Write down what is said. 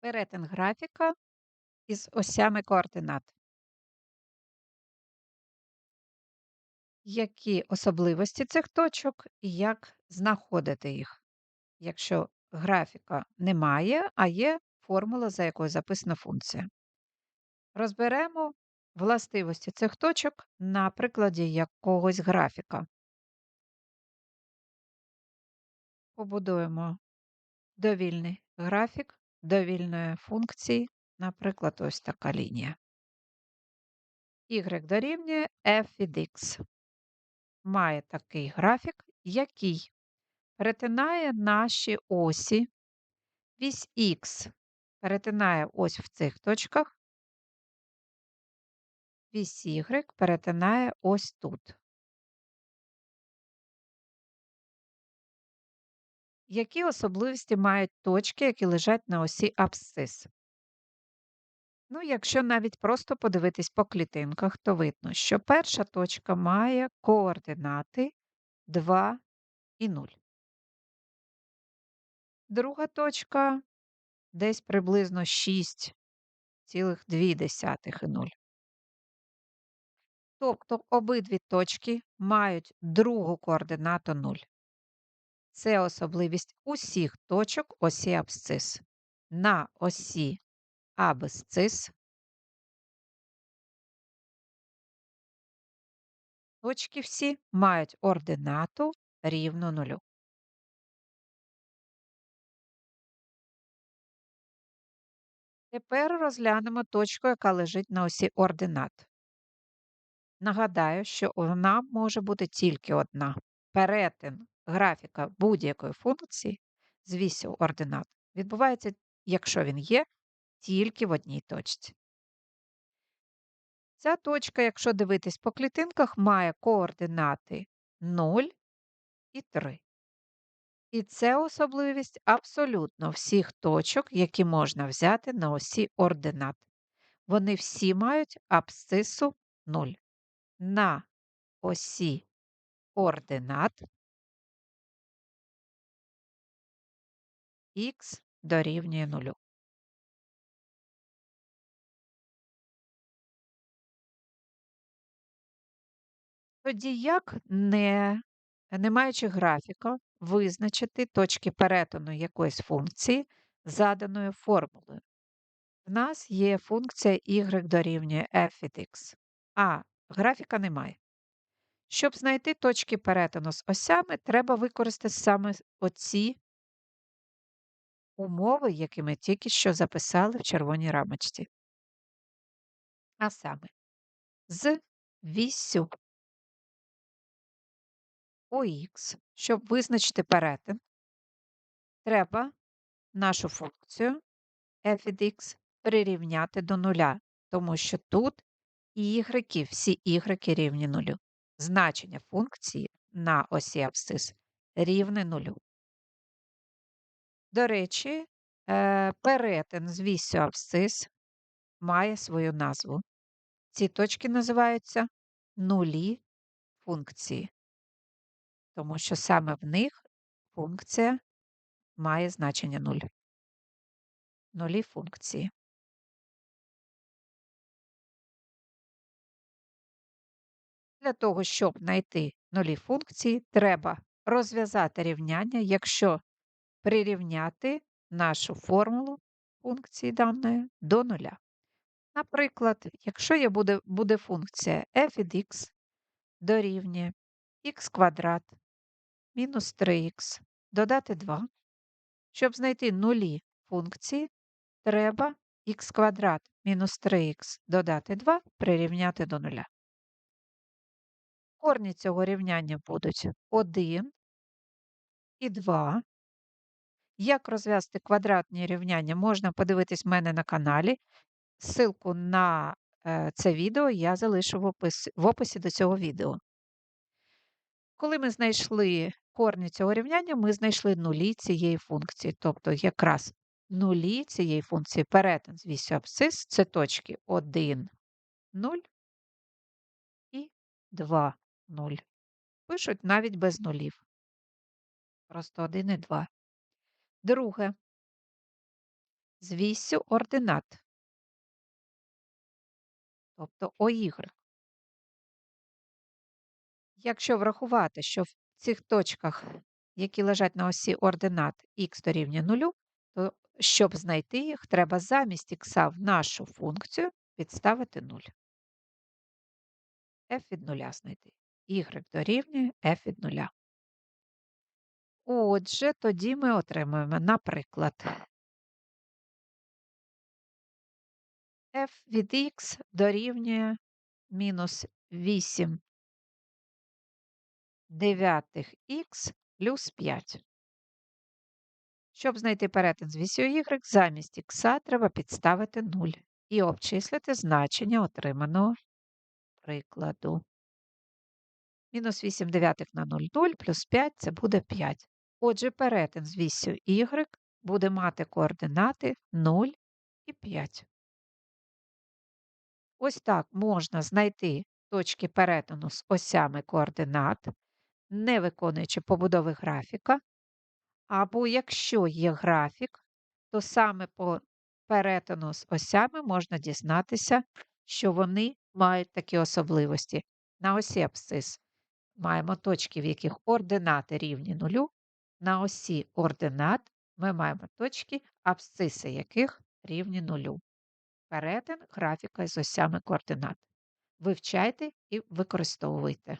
Перетин графіка із осями координат. Які особливості цих точок і як знаходити їх, якщо графіка немає, а є формула, за якою записана функція. Розберемо властивості цих точок на прикладі якогось графіка. Побудуємо довільний графік довільної функції, наприклад, ось така лінія. Y дорівнює f від x. Має такий графік, який перетинає наші осі. Вісь Х перетинає ось в цих точках, вісь Y перетинає ось тут. Які особливості мають точки, які лежать на осі абсцис? Ну, якщо навіть просто подивитись по клітинках, то видно, що перша точка має координати 2 і 0. Друга точка десь приблизно 6,2 і 0. Тобто обидві точки мають другу координату 0. Це особливість усіх точок осі абсцис. На осі абсцис точки всі мають ординату рівну нулю. Тепер розглянемо точку, яка лежить на осі ординат. Нагадаю, що вона може бути тільки одна. Перетин графіка будь-якої функції з ординат відбувається, якщо він є, тільки в одній точці. Ця точка, якщо дивитись по клітинках, має координати 0 і 3. І це особливість абсолютно всіх точок, які можна взяти на осі ординат. Вони всі мають абсцису 0. На осі ординат х дорівнює 0. Тоді як, не, не маючи графіка, визначити точки перетину якоїсь функції заданою формулою? В нас є функція y дорівнює f від x, а графіка немає. Щоб знайти точки перетину з осями, треба використати саме оці умови, які ми тільки що записали в червоній рамочці. А саме з вісю ОХ, щоб визначити перетин, треба нашу функцію f від x прирівняти до нуля, тому що тут y, всі y рівні нулю. Значення функції на осі абсцис рівне нулю. До речі, е, перетин з вісю абсцис має свою назву. Ці точки називаються нулі функції тому що саме в них функція має значення 0. Нулі функції. Для того, щоб знайти нулі функції, треба розв'язати рівняння, якщо прирівняти нашу формулу функції даної до нуля. Наприклад, якщо є буде, буде функція f від x дорівнює х квадрат мінус 3х додати 2. Щоб знайти нулі функції, треба х квадрат мінус 3х додати 2 прирівняти до нуля. Корні цього рівняння будуть 1 і 2. Як розв'язати квадратні рівняння, можна подивитись в мене на каналі. Ссылку на е, це відео я залишу в описі, в описі до цього відео. Коли ми знайшли корні цього рівняння, ми знайшли нулі цієї функції. Тобто якраз нулі цієї функції перетин з вісю абсцис це точки 1, 0 і 2, 0. Пишуть навіть без нулів. Просто 1 і 2. Друге. з вісю ординат. Тобто ОY. Якщо врахувати, що в цих точках, які лежать на осі ординат х дорівнює 0, то щоб знайти їх, треба замість х в нашу функцію підставити 0. f від 0 знайти. y дорівнює f від 0. Отже, тоді ми отримуємо, наприклад, f від х дорівнює мінус 8 дев'ятих х плюс 5. Щоб знайти перетин з вісю y, замість х треба підставити 0 і обчислити значення отриманого прикладу. Мінус 8 дев'ятих на 0 0 плюс 5 це буде 5. Отже, перетин з вісю y буде мати координати 0 і 5. Ось так можна знайти точки перетину з осями координат, не виконуючи побудови графіка. Або якщо є графік, то саме по перетину з осями можна дізнатися, що вони мають такі особливості. На осі абсцис маємо точки, в яких ординати рівні нулю. На осі ординат ми маємо точки, абсциси яких рівні нулю. Перетин графіка з осями координат. Вивчайте і використовуйте.